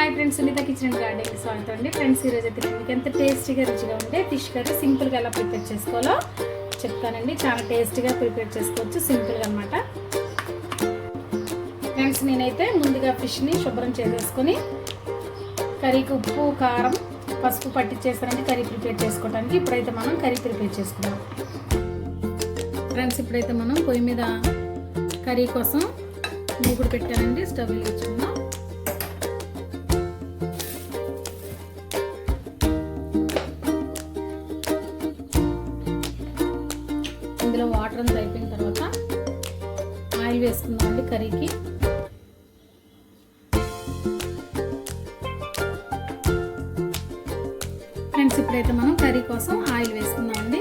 Hi friends Sunitha kitchen garden స్వాగతం అండి. Friends ఈరోజు అయితే మీకు ఎంత టేస్టీగా రుచిగా ఉంటే ఫిష్ కర్రీ సింపుల్గా ఎలా ప్రిపేర్ చేసుకోవాలో చెప్తానండి. చాలా టేస్టీగా ప్రిపేర్ చేసుకోవచ్చు సింపుల్గా అనమాట ఫ్రెండ్స్ నేనైతే ముందుగా ఫిష్ని శుభ్రం చేసేసుకొని కర్రీకి ఉప్పు కారం పసుపు పట్టించేస్తానండి కర్రీ ప్రిపేర్ చేసుకోవడానికి ఇప్పుడైతే మనం కర్రీ ప్రిపేర్ చేసుకున్నాం ఫ్రెండ్స్ ఇప్పుడైతే మనం పొయ్యి మీద కర్రీ కోసం మూగుడు పెట్టానండి. స్టవ్ వెలిగించుకుందాం. ఫ్రెండ్స్ ఇప్పుడైతే మనం కర్రీ కోసం ఆయిల్ వేసుకుందామండి.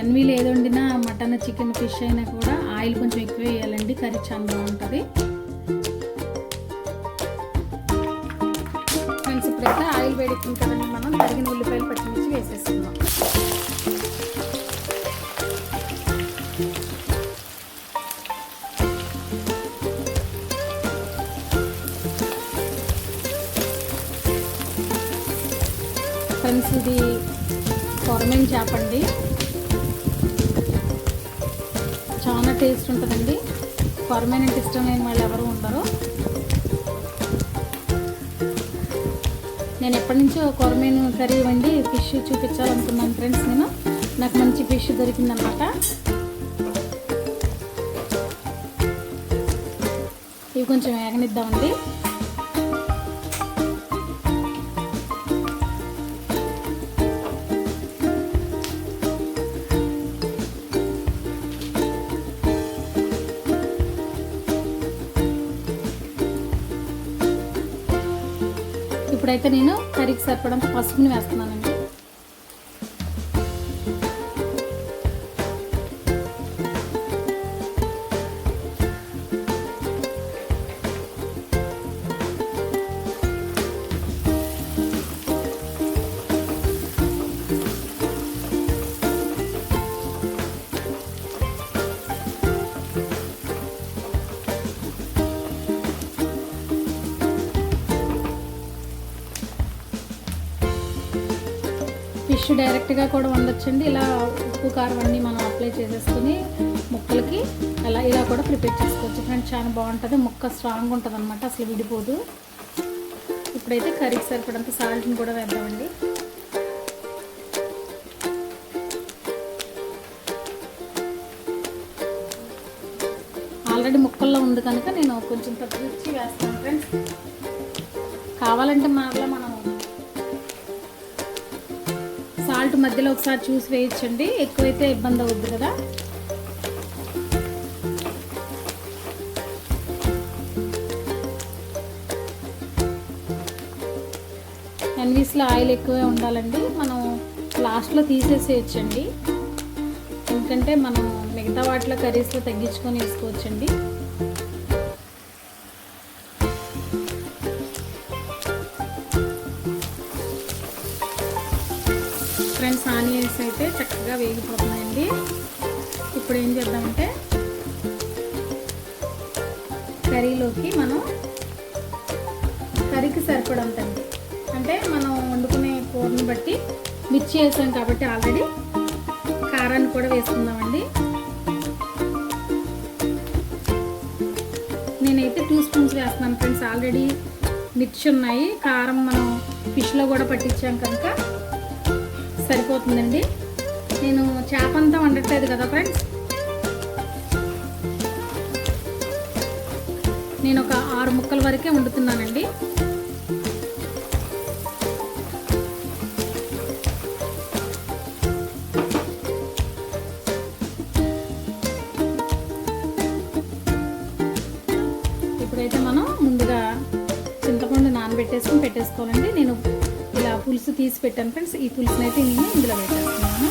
ఎన్వీలు ఏది వండినా మటన్ చికెన్ ఫిష్ అయినా కూడా ఆయిల్ కొంచెం ఎక్కువ వేయాలండి కర్రీ చాలా బాగుంటుంది. ఫ్రెండ్స్ ఇప్పుడైతే ఆయిల్ వేడెక్కిన కదండి మనం తరిగిన ఉల్లిపాయలు పచ్చిమిర్చి వేసేసుకుందాం. ఇది కొరమేన్ చేప అండి. చాలా టేస్ట్ ఉంటుందండి. కొరమైన అంటే ఇష్టం లేని వాళ్ళు ఎవరు ఉండరు. నేను ఎప్పటి నుంచో కొరమేను కర్రీ వండి ఫిష్ చూపించాలనుకున్నాను ఫ్రెండ్స్ నేను. నాకు మంచి ఫిష్ దొరికిందనమాట. ఇవి కొంచెం వేగనిద్దామండి. ఇప్పుడైతే నేను కర్రీకి సరిపడంత పసుపుని వేస్తున్నానండి. ఫిష్ డైరెక్ట్గా కూడా వండొచ్చండి. ఇలా ఉప్పు కారం అన్నీ మనం అప్లై చేసేసుకుని ముక్కలకి అలా ఇలా కూడా ప్రిపేర్ చేసుకోవచ్చు. ఫ్రెండ్స్ చాలా బాగుంటుంది. ముక్క స్ట్రాంగ్ ఉంటుంది అనమాట అసలు విడిపోదు. ఇప్పుడైతే కర్రీకి సరిపడంత సాల్ట్ని కూడా వేద్దామండి. ఆల్రెడీ ముక్కల్లో ఉంది కనుక నేను కొంచెం తప్పించి వేస్తాను ఫ్రెండ్స్. కావాలంటే మరలా మనం సాల్ట్ మధ్యలో ఒకసారి చూసి వేయించండి ఎక్కువైతే ఇబ్బంది అవుద్ది కదా. ఎన్వీస్లో ఆయిల్ ఎక్కువే ఉండాలండి. మనం లాస్ట్లో తీసేసేయచ్చండి. ఎందుకంటే మనం మిగతా వాటిలో కర్రీస్లో తగ్గించుకొని వేసుకోవచ్చండి. ఫ్రెండ్స్ ఆనియన్స్ అయితే చక్కగా వేగిపోతున్నాయండి. ఇప్పుడు ఏం చేద్దామంటే కర్రీలోకి మనం కర్రీకి సరిపడంతండి అంటే మనం వండుకునే కూరని బట్టి మిర్చి వేసాం కాబట్టి ఆల్రెడీ కారాన్ని కూడా వేసుకుందామండి. నేనైతే టూ స్పూన్స్ వేస్తున్నాను ఫ్రెండ్స్ ఆల్రెడీ మిర్చి ఉన్నాయి. కారం మనం ఫిష్లో కూడా పట్టించాం కనుక సరిపోతుందండి. నేను చేప అంతా వండట్లేదు కదా ఫ్రెండ్స్? నేను ఒక ఆరు ముక్కల వరకే వండుతున్నానండి. ఇప్పుడైతే మనం ముందుగా చింతపండు నానబెట్టేసుకుని పెట్టేసుకోవాలండి. నేను పులుసు తీసి పెట్టాను ఫ్రెండ్స్. ఈ పులుసుని అయితే నేను ఇందులో పెట్టేస్తున్నాను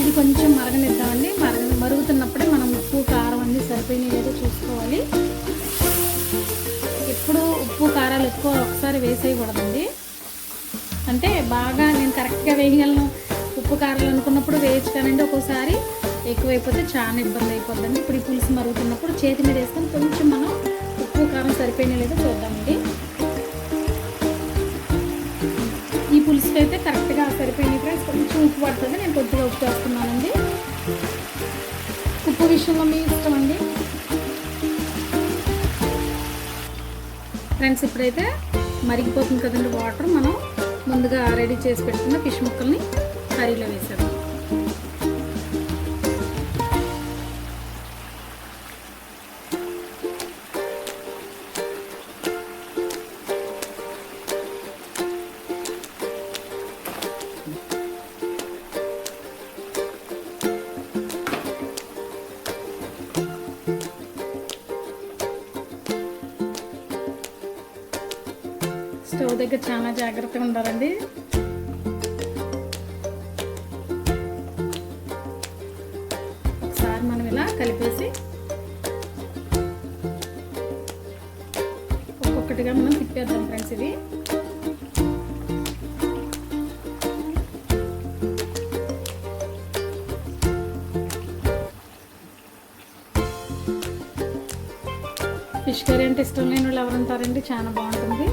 ఇది కొంచెం మరగనిద్దామండి. మరగ మరుగుతున్నప్పుడే మనం ఉప్పు కారం అన్నీ సరిపోయినాయి లేదో చూసుకోవాలి. ఎప్పుడు ఉప్పు కారాలు ఎక్కువ ఒకసారి వేసేయకూడదండి. అంటే బాగా నేను కరెక్ట్గా వేయగలను. ఉప్పు కారాలు అనుకున్నప్పుడు వేయచ్చు కానండి ఒక్కోసారి. ఎక్కువైపోతే చాలా ఇబ్బంది అయిపోద్దండి. ఇప్పుడు ఈ పులుసు మరుగుతున్నప్పుడు చేతి మీద వేసుకొని కొంచెం మనం ఉప్పు కారం సరిపోయిన లేదో చూద్దామండి. ఈ పులుసుకి అయితే కరెక్ట్గా సరిపోయింది ఫ్రెండ్స్. కొంచెం ఉప్పు పడుతుంది. నేను కొద్దిగా ఉప్పు వేస్తున్నానండి. ఉప్పు విషయంలో మీ ఇష్టం అండి? ఫ్రెండ్స్ ఇప్పుడైతే మరిగిపోతుంది కదండి వాటర్. మనం ముందుగా రెడీ చేసి పెట్టుకున్న ఫిష్ ముక్కల్ని కర్రీలో వేసాం స్టవ్ చాలా జాగ్రత్తగా ఉండాలండి. ఒకసారి మనం ఇలా కలిపేసి ఒక్కొక్కటిగా మనం తిప్పేద్దాం ఫ్రెండ్స్ ఇది ఫిష్ కర్రీ అంటే ఇష్టం లేని వాళ్ళు ఎవరు ఉంటారండి? చాలా బాగుంటుంది.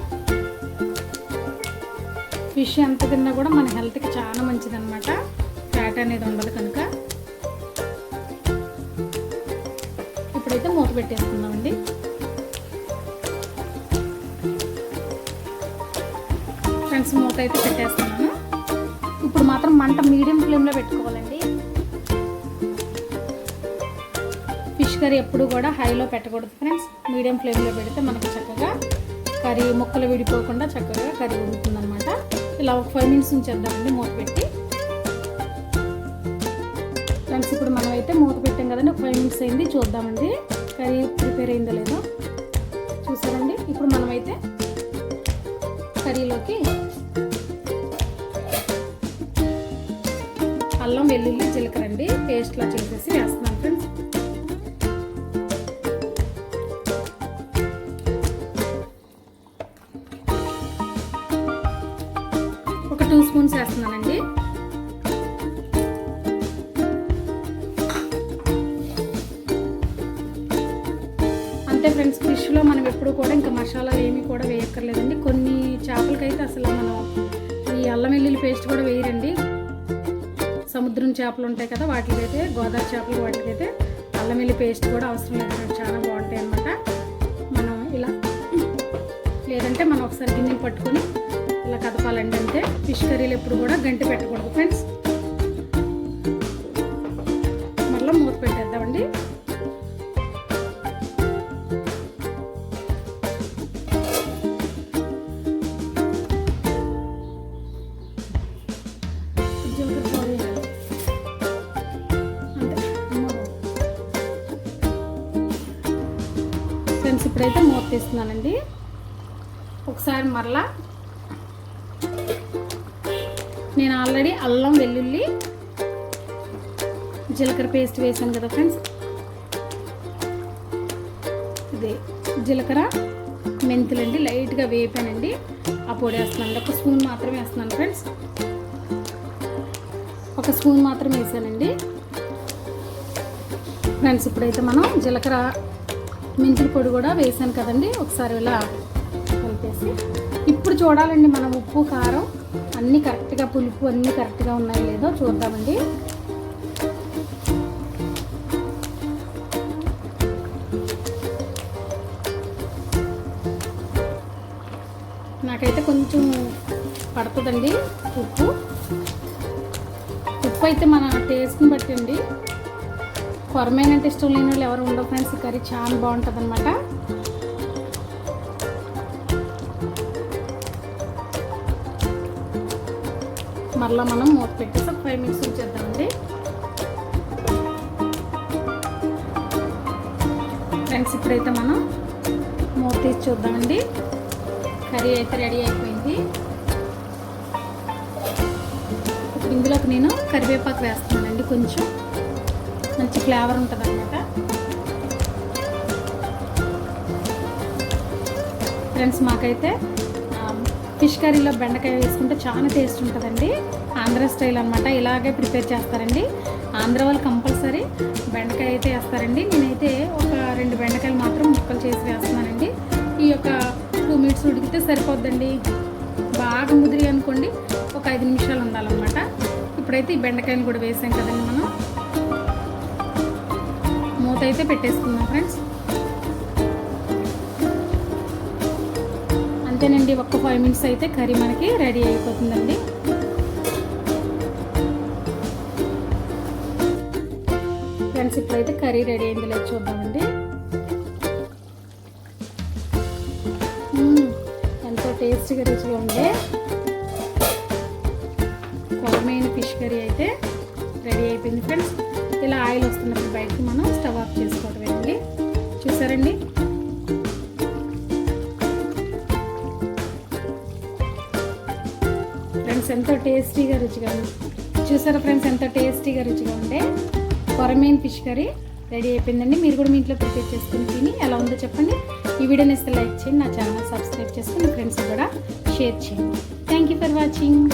ఫిష్ ఎంత తిన్నా కూడా మన హెల్త్కి చాలా మంచిదన్నమాట. ఫ్యాట్ అనేది ఉండదు కనుక. ఇప్పుడైతే మూత పెట్టేసుకుందామండి. ఫ్రెండ్స్ మూత అయితే పెట్టేస్తున్నాను. ఇప్పుడు మాత్రం మంట మీడియం ఫ్లేమ్లో పెట్టుకోవాలండి. ఫిష్ కర్రీ ఎప్పుడు కూడా హైలో పెట్టకూడదు ఫ్రెండ్స్. మీడియం ఫ్లేమ్లో పెడితే మనకు చక్కగా కర్రీ ముక్కలు విడిపోకుండా చక్కగా కర్రీ ఉడుతుందన్నమాట ఇలా ఒక ఫైవ్ మినిట్స్ ఉంచేద్దామండి మూత పెట్టి. ఫ్రెండ్స్ ఇప్పుడు మనం అయితే మూత పెట్టాం కదండి ఒక ఫైవ్ మినిట్స్ అయింది చూద్దామండి. కర్రీ ప్రిపేర్ అయిందో లేదో చూసారండి. ఇప్పుడు మనమైతే కర్రీలోకి అల్లం వెల్లుల్లి జీలకర్ర అండి పేస్ట్లా చేసేసి వేస్తున్నాం. టూ స్పూన్స్ వేస్తున్నానండి. అంతే ఫ్రెండ్స్ ఫిష్లో మనం ఎప్పుడు కూడా ఇంకా మసాలాలు ఏమీ కూడా వేయక్కర్లేదండి. కొన్ని చేపలకైతే అసలు మనం ఈ అల్లం వెల్లుల్లి పేస్ట్ కూడా వేయరండి. సముద్రం చేపలు ఉంటాయి కదా వాటికైతే గోదావరి చేపలు వాటికైతే అల్లం వెల్లి పేస్ట్ కూడా అవసరం లేదు చాలా బాగుంటాయి అన్నమాట. మనం ఇలా లేదంటే మనం ఒకసారి గిన్నెలు పట్టుకొని ఇలా కదపాలండి అంతే ఫిష్ కర్రీలు ఎప్పుడు కూడా గంటి పెట్టకూడదు. ఫ్రెండ్స్ మళ్ళీ మూత పెట్టేద్దామండి. ఫ్రెండ్స్ ఇప్పుడైతే మూత తీస్తున్నానండి. ఒకసారి మరలా నేను ఆల్రెడీ అల్లం వెల్లుల్లి జీలకర్ర పేస్ట్ వేసాను కదా ఫ్రెండ్స్. ఇదే జీలకర్ర మెంతులండి లైట్గా వేపానండి. ఆ పొడి వేస్తున్నాను. ఒక స్పూన్ మాత్రమే వేస్తున్నాను ఫ్రెండ్స్. ఒక స్పూన్ మాత్రం వేసానండి. ఫ్రెండ్స్ ఇప్పుడైతే మనం జీలకర్ర మెంతుల పొడి కూడా వేసాను కదండి. ఒకసారి ఇలా కలిపేసి. ఇప్పుడు చూడాలండి మనం ఉప్పు కారం అన్నీ కరెక్ట్గా పులుపు అన్నీ కరెక్ట్గా ఉన్నాయో లేదో చూద్దామండి. నాకైతే కొంచెం పడుతుందండి ఉప్పు. ఉప్పు అయితే మన టేస్ట్ని బట్టి అండి. కొరమేనంటే ఇష్టం లేని వాళ్ళు ఎవరు ఉండవు ఫ్రెండ్స్ ఈ కర్రీ చాలా బాగుంటుంది అనమాట మరలా మనం మూత పెట్టేసి ఒక ఫైవ్ మినిట్స్ ఉంచేద్దామండి. ఫ్రెండ్స్ ఇప్పుడైతే మనం మూత తీసి చూద్దామండి. కర్రీ అయితే రెడీ అయిపోయింది. ఇందులోకి నేను కరివేపాకు వేస్తున్నానండి కొంచెం. మంచి ఫ్లేవర్ ఉంటుంది అనమాట ఫ్రెండ్స్ మాకైతే ఫిష్ కర్రీలో బెండకాయ వేసుకుంటే చాలా టేస్ట్ ఉంటుందండి. ఆంధ్ర స్టైల్ అనమాట ఇలాగే ప్రిపేర్ చేస్తారండి. ఆంధ్ర వాళ్ళు కంపల్సరీ బెండకాయ అయితే వేస్తారండి. నేనైతే ఒక రెండు బెండకాయలు మాత్రం ముక్కలు చేసి వేస్తున్నానండి. ఈ యొక్క టూ మినిట్స్ ఉడికితే సరిపోద్దండి. బాగా ముదిరి అనుకోండి ఒక ఐదు నిమిషాలు ఉండాలన్నమాట. ఇప్పుడైతే ఈ బెండకాయలు కూడా వేసాం కదండి మనం. మూత అయితే పెట్టేసుకుందాం ఫ్రెండ్స్. అంతేనండి ఒక్క ఫైవ్ మినిట్స్ అయితే కర్రీ మనకి రెడీ అయిపోతుందండి. ఫ్రెండ్స్ ఇప్పుడైతే కర్రీ రెడీ అయింది లేదు చూద్దామండి. ఎంతో టేస్టీగా రుచిగా ఉండే కొరమైన ఫిష్ కర్రీ అయితే రెడీ అయిపోయింది ఫ్రెండ్స్. ఇలా ఆయిల్ వస్తున్నప్పుడు బయటకి మనం స్టవ్ ఆఫ్ చేసుకోవటమేనండి. చూసారండి? ఫ్రెండ్స్ ఎంతో టేస్టీగా రుచిగా చూసారా ఫ్రెండ్స్ ఎంతో టేస్టీగా రుచిగా ఉండే. కొరమేన్ ఫిష్ కర్రీ రెడీ అయిపోయిందండి. మీరు కూడా మీ ఇంట్లో ప్రిపేర్ చేసుకుని తిని ఎలా ఉందో చెప్పండి. ఈ వీడియోని ఇస్తే లైక్ చేయండి నా ఛానల్ సబ్స్క్రైబ్ చేసుకుని ఫ్రెండ్స్ కూడా షేర్ చేయండి. Thank you for watching